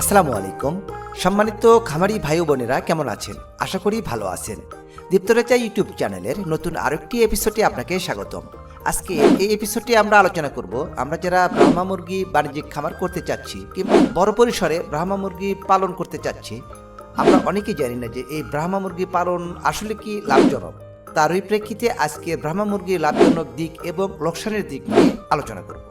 আসসালামু আলাইকুম। সম্মানিত খামারি ভাই বোনেরা কেমন আছেন? আশা করি ভালো আছেন। দীপ্তরেচা ইউটিউব চ্যানেলের নতুন আরেকটি এপিসোডে আপনাকে স্বাগতম। আজকে এই এপিসোডে আমরা আলোচনা করব, আমরা যারা ব্রাহ্মা মুরগি বাণিজ্যিক খামার করতে চাচ্ছি কিংবা বড় পরিসরে ব্রাহ্মা মুরগি পালন করতে চাচ্ছি, আমরা অনেকেই জানি না যে এই ব্রাহ্মা মুরগি পালন আসলে কি লাভজনক। তারই প্রেক্ষিতে আজকে ব্রাহ্মা মুরগির লাভজনক দিক এবং লোকসানের দিক নিয়ে আলোচনা করব।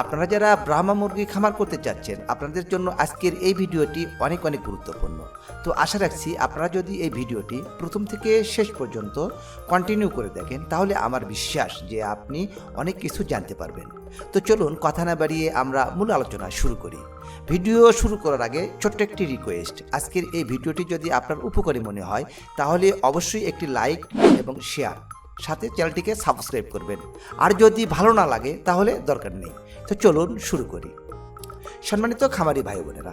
আপনারা যারা ব্রাহ্মা মুরগি খামার করতে চাচ্ছেন, আপনাদের জন্য আজকের এই ভিডিওটি অনেক অনেক গুরুত্বপূর্ণ। তো আশা রাখছি আপনারা যদি এই ভিডিওটি প্রথম থেকে শেষ পর্যন্ত কন্টিনিউ করে দেখেন, তাহলে আমার বিশ্বাস যে আপনি অনেক কিছু জানতে পারবেন। তো চলুন কথা না বাড়িয়ে আমরা মূল আলোচনা শুরু করি। ভিডিও শুরু করার আগে ছোট্ট একটি রিকোয়েস্ট আজকের এই ভিডিওটি যদি আপনার উপকারী মনে হয়, তাহলে অবশ্যই একটি লাইক এবং শেয়ার সাথে চ্যানেলটিকে সাবস্ক্রাইব করবেন। আর যদি ভালো না লাগে, তাহলে দরকার নেই। তো চলুন শুরু করি। সম্মানিত খামারি ভাই বোনেরা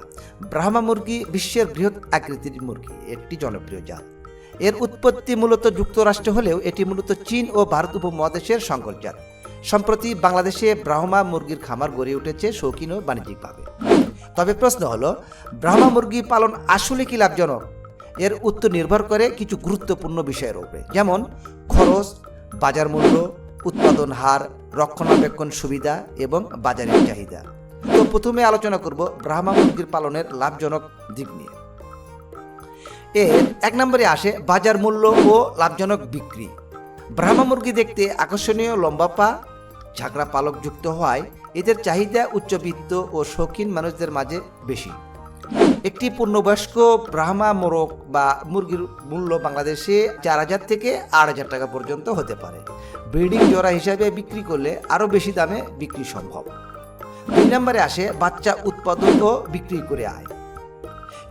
ব্রাহ্মা মুরগি বিশ্বের বৃহৎ আকৃতির মুরগি, একটি জনপ্রিয় জাত। এর উৎপত্তি মূলত যুক্তরাষ্ট্র হলেও এটি মূলত চীন ও ভারত উপমহাদেশের সংকর জাত সম্প্রতি বাংলাদেশে ব্রাহ্মা মুরগির খামার গড়ে উঠেছে শৌখিন ও বাণিজ্যিকভাবে। তবে প্রশ্ন হলো, ব্রাহ্মা মুরগি পালন আসলে কি লাভজনক? এর উত্তর নির্ভর করে কিছু গুরুত্বপূর্ণ বিষয়ের উপরে যেমন, খরচ, বাজার মূল্য, উৎপাদন হার, রক্ষণাবেক্ষণ সুবিধা এবং বাজারের চাহিদা। তো প্রথমে আলোচনা করব ব্রাহ্মা মুরগির পালনের লাভজনক দিক নিয়ে। এর এক নম্বরে আসে বাজার মূল্য ও লাভজনক বিক্রি। ব্রাহ্মা মুরগি দেখতে আকর্ষণীয় লম্বা পা, ঝাঁকড়া পালক যুক্ত হওয়ায় এদের চাহিদা উচ্চবিত্ত ও শৌখিন মানুষদের মাঝে বেশি। একটি পূর্ণবয়স্ক ব্রাহ্মা, মোরগ বা মুরগির মূল্য বাংলাদেশে চার হাজার থেকে আট হাজার টাকা পর্যন্ত হতে পারে। ব্রিডিং জোড়া হিসাবে বিক্রি করলে আরও বেশি দামে বিক্রি সম্ভব। দুই নম্বরে আসে বাচ্চা উৎপাদন ও বিক্রি করে আয়।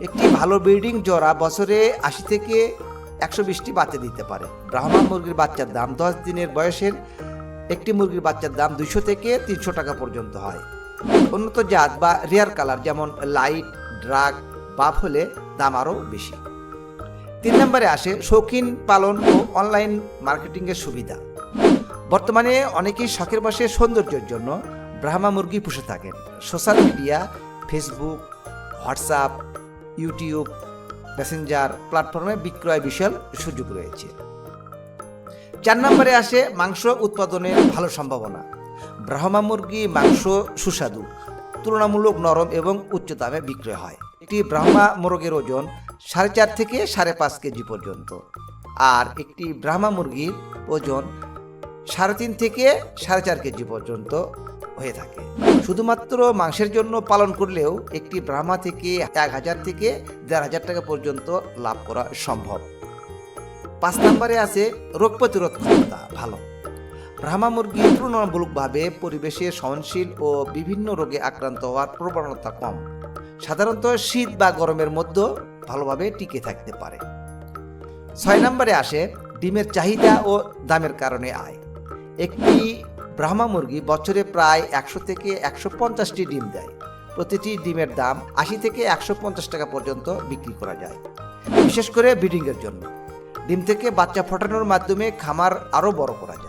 একটি ভালো ব্রিডিং জোড়া বছরে আশি থেকে একশো বিশটি বাচ্চা দিতে পারে। ব্রাহ্মা মুরগির বাচ্চার দাম দশ দিনের বয়সের একটি মুরগির বাচ্চার দাম দুইশো থেকে তিনশো টাকা পর্যন্ত হয়। উন্নত জাত বা রেয়ার কালার যেমন লাইট, ড্রাগ বাপ হলে দাম আরও বেশি। তিন নম্বরে আসে শৌখিন পালন ও অনলাইন মার্কেটিংয়ের সুবিধা। বর্তমানে অনেকেই শখের বসে সৌন্দর্যের জন্য ব্রাহ্মা মুরগি পুষে থাকেন। Social media, Facebook, WhatsApp, YouTube, messenger প্ল্যাটফর্মে বিক্রয় বিশাল সুযোগ রয়েছে। চার নম্বরে আসে মাংস উৎপাদনের ভালো সম্ভাবনা। ব্রাহ্মা মুরগি মাংস সুস্বাদু। তুলনামূলক নরম এবং উচ্চ দামে বিক্রয় হয়। একটি ব্রাহ্মা মোরগের ওজন সাড়ে চার থেকে সাড়ে পাঁচ কেজি পর্যন্ত। আর একটি ব্রাহ্মা মুরগির ওজন সাড়ে তিন থেকে সাড়ে চার কেজি পর্যন্ত হয়ে থাকে। শুধুমাত্র মাংসের জন্য পালন করলেও একটি ব্রাহ্মা থেকে এক হাজার থেকে দেড় হাজার টাকা পর্যন্ত লাভ করা সম্ভব। পাঁচ নম্বরে আছে রোগ প্রতিরোধ ক্ষমতা ভালো। ব্রাহ্মা মুরগি তুলনামূলকভাবে পরিবেশে সহনশীল ও বিভিন্ন রোগে আক্রান্ত হওয়ার প্রবণতা কম। সাধারণত শীত বা গরমের মধ্যে ভালোভাবে টিকে থাকতে পারে। ছয় নম্বরে আসে ডিমের চাহিদা ও দামের কারণে আয়। একটি ব্রাহ্মা মুরগি বছরে প্রায় একশো থেকে একশো পঞ্চাশটি ডিম দেয়। প্রতিটি ডিমের দাম আশি থেকে একশো পঞ্চাশ টাকা পর্যন্ত বিক্রি করা যায়। বিশেষ করে ব্রিডিংয়ের জন্য। ডিম থেকে বাচ্চা ফোটানোর মাধ্যমে খামার আরও বড় করা যায়।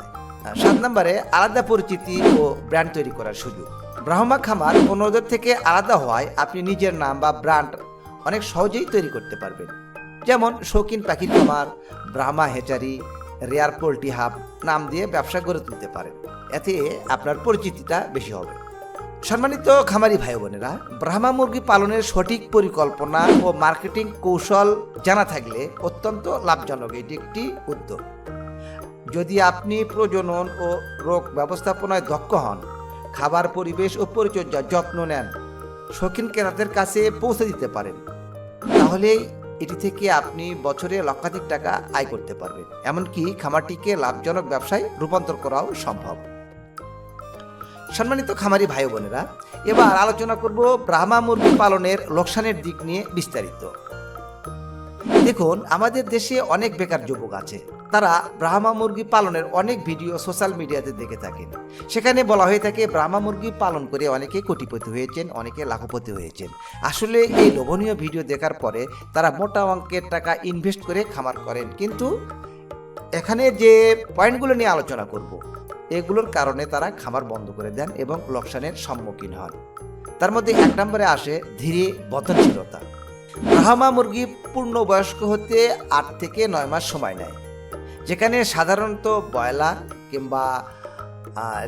সাত নম্বরে আলাদা পরিচিতি ও ব্র্যান্ড তৈরি করার সুযোগ। ব্রাহ্মা খামার অন্যদের থেকে আলাদা হওয়ায় আপনি নিজের নাম বা ব্র্যান্ড অনেক সহজেই তৈরি করতে পারবেন। যেমন শৌখিন পাখির খামার, Brahma hatchery rare poultry hub নাম দিয়ে ব্যবসা গড়ে তুলতে পারেন। এতে আপনার পরিচিতিটা বেশি হবে। সম্মানিত খামারি ভাই বোনেরা, ব্রাহ্মা মুরগি পালনের সঠিক পরিকল্পনা ও মার্কেটিং কৌশল জানা থাকলে অত্যন্ত লাভজনক এটি একটি উদ্যোগ। যদি আপনি প্রজনন ও রোগ ব্যবস্থাপনায় দক্ষ হন, খাবার পরিবেশ ও পরিচর্যার যত্ন নেন, শৌখিন ক্রেতাদের কাছে পৌঁছে দিতে পারেন, তাহলে এটি থেকে আপনি বছরে লক্ষাধিক টাকা আয় করতে পারবেন। এমনকি খামারটিকে লাভজনক ব্যবসায় রূপান্তর করাও সম্ভব। সম্মানিত খামারি ভাই বোনেরা, এবার আলোচনা করব ব্রাহ্মা মুরগি পালনের লোকসানের দিক নিয়ে বিস্তারিত। দেখুন, আমাদের দেশে অনেক বেকার যুবক আছে। তারা ব্রাহ্মা মুরগি পালনের অনেক ভিডিও সোশ্যাল মিডিয়াতে দেখে থাকেন। সেখানে বলা হয়ে থাকে, ব্রাহ্মা মুরগি পালন করে অনেকে কোটিপতি হয়েছেন, অনেকে লাখপতি হয়েছেন। আসলে এই লোভনীয় ভিডিও দেখার পরে তারা মোটা অঙ্কের টাকা ইনভেস্ট করে খামার করেন। কিন্তু এখানে যে পয়েন্টগুলো নিয়ে আলোচনা করব, এগুলোর কারণে তারা খামার বন্ধ করে দেন এবং লোকসানের সম্মুখীন হন। তার মধ্যে এক নম্বরে আসে ধীরে বর্ধনশীলতা। ব্রাহ্মা মুরগি পূর্ণবয়স্ক হতে আট থেকে নয় মাস সময় নেয়। যেখানে সাধারণত ব্রয়লার কিংবা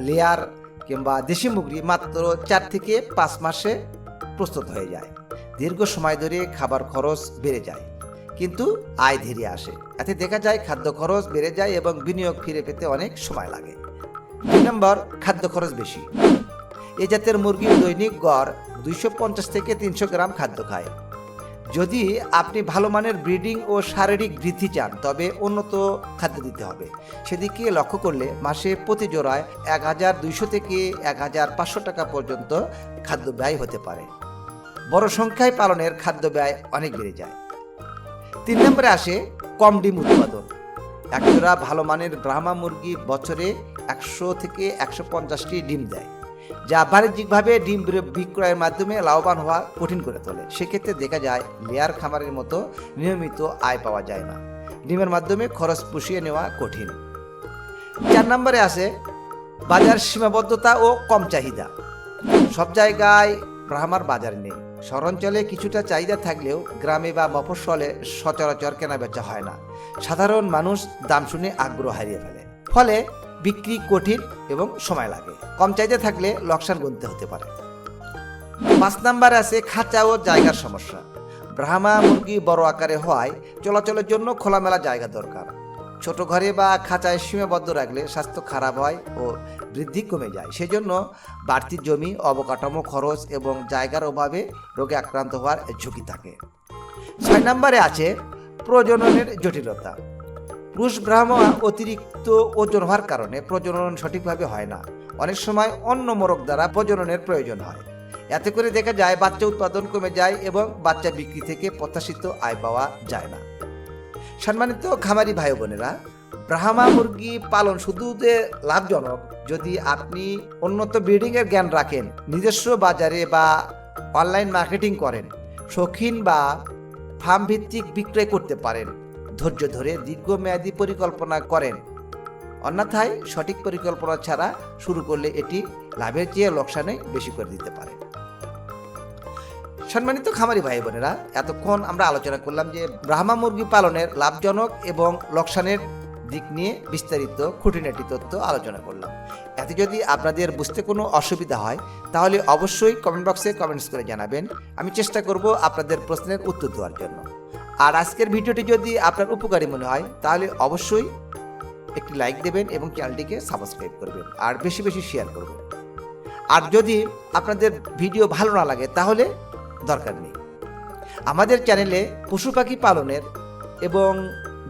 লেয়ার কিংবা দেশি মুরগি মাত্র চার থেকে পাঁচ মাসে প্রস্তুত হয়ে যায়। দীর্ঘ সময় ধরে খাবার খরচ বেড়ে যায়, কিন্তু আয় ধীরে আসে। এতে দেখা যায় খাদ্য খরচ বেড়ে যায় এবং বিনিয়োগ ফিরে পেতে অনেক সময় লাগে। দুই নম্বর, খাদ্য খরচ বেশি। এই জাতের মুরগির দৈনিক গড় দুইশো পঞ্চাশ থেকে তিনশো গ্রাম খাদ্য খায়। যদি আপনি ভালো মানের ব্রিডিং ও শারীরিক বৃদ্ধি চান, তবে উন্নত খাদ্য দিতে হবে। সেদিকে লক্ষ্য করলে মাসে প্রতি জোড়ায় এক হাজার দুইশো থেকে এক হাজার পাঁচশো টাকা পর্যন্ত খাদ্য ব্যয় হতে পারে। বড় সংখ্যায় পালনের খাদ্য ব্যয় অনেক বেড়ে যায়। তিন নম্বরে আসে কম ডিম উৎপাদন। একজোড়া ভালো মানের ব্রাহ্মা মুরগি বছরে একশো থেকে একশো পঞ্চাশটি ডিম দেয়। যা বাণিজ্যিকভাবে ডিম বিক্রয়ের মাধ্যমে লাভবান হওয়া কঠিন করে তোলে। সেক্ষেত্রে দেখা যায়, লেয়ার খামারের মতো নিয়মিত আয় পাওয়া যায় না। ডিমের মাধ্যমে খরচ পুষিয়ে নেওয়া কঠিন। চার নম্বরে আছে বাজার সীমাবদ্ধতা ও কম চাহিদা। সব জায়গায় ব্রাহ্মার বাজার নেই। শহরাঞ্চলে কিছুটা চাহিদা থাকলেও গ্রামে বা মফস্বলে সচরাচর কেনা বেচা হয় না। সাধারণ মানুষ দাম শুনে আগ্রহ হারিয়ে ফেলে। ফলে বিক্রি কঠিন এবং সময় লাগে। কম চাহিদা থাকলে লোকসান গুনতে হতে পারে। পাঁচ নাম্বার আছে খাঁচা ও জায়গার সমস্যা। ব্রাহ্মা মুরগি বড় আকারে হওয়ায় চলাচলের জন্য খোলামেলা জায়গা দরকার। ছোট ঘরে বা খাঁচায় সীমাবদ্ধ রাখলে স্বাস্থ্য খারাপ হয় ও বৃদ্ধি কমে যায়। সেজন্য বাড়তি জমি, অবকাঠামো খরচ এবং জায়গার অভাবে রোগে আক্রান্ত হওয়ার ঝুঁকি থাকে। ছয় নম্বরে আছে প্রজননের জটিলতা। পুরুষ ব্রাহ্মণ অতিরিক্ত ওজন হওয়ার কারণে প্রজনন সঠিকভাবে হয় না। অনেক সময় অন্য মোরগ দ্বারা প্রজননের প্রয়োজন হয়। এতে করে দেখা যায় বাচ্চা উৎপাদন কমে যায় এবং বাচ্চা বিক্রি থেকে প্রত্যাশিত আয় পাওয়া যায় না। সম্মানিত খামারি ভাই বোনেরা ব্রাহ্মা মুরগি পালন শুধু যে লাভজনক, যদি আপনি উন্নত ব্রিডিংয়ের জ্ঞান রাখেন, নিজস্ব বাজারে বা অনলাইন মার্কেটিং করেন, শৌখিন বা ফার্ম ভিত্তিক বিক্রয় করতে পারেন ধৈর্য ধরে দীর্ঘমেয়াদী পরিকল্পনা করেন। অন্যথায় সঠিক পরিকল্পনা ছাড়া শুরু করলে এটি লাভের চেয়ে লোকসানে বেশি করে দিতে পারে। সম্মানিত খামারি ভাই বোনেরা এতক্ষণ আমরা আলোচনা করলাম যে ব্রাহ্মা মুরগি পালনের লাভজনক এবং লোকসানের দিক নিয়ে বিস্তারিত, খুঁটিনাটি তথ্য আলোচনা করলাম। এতে যদি আপনাদের বুঝতে কোনো অসুবিধা হয়, তাহলে অবশ্যই কমেন্ট বক্সে কমেন্টস করে জানাবেন। আমি চেষ্টা করব আপনাদের প্রশ্নের উত্তর দেওয়ার জন্য। আর আজকের ভিডিওটি যদি আপনার উপকারী মনে হয়, তাহলে অবশ্যই একটি লাইক দেবেন এবং চ্যানেলটিকে সাবস্ক্রাইব করবেন আর বেশি বেশি শেয়ার করবেন। আর যদি আপনাদের ভিডিও ভালো না লাগে, তাহলে দরকার নেই। আমাদের চ্যানেলে পশু পাখি পালনের এবং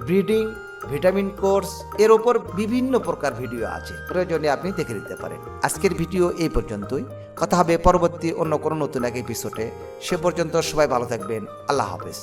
ব্রিডিং, ভিটামিন কোর্স এর ওপর বিভিন্ন প্রকার ভিডিও আছে। প্রয়োজনে আপনি দেখে নিতে পারেন। আজকের ভিডিও এই পর্যন্তই। কথা হবে পরবর্তী অন্য কোনো নতুন এক এপিসোডে সে পর্যন্ত সবাই ভালো থাকবেন। আল্লাহ হাফেজ।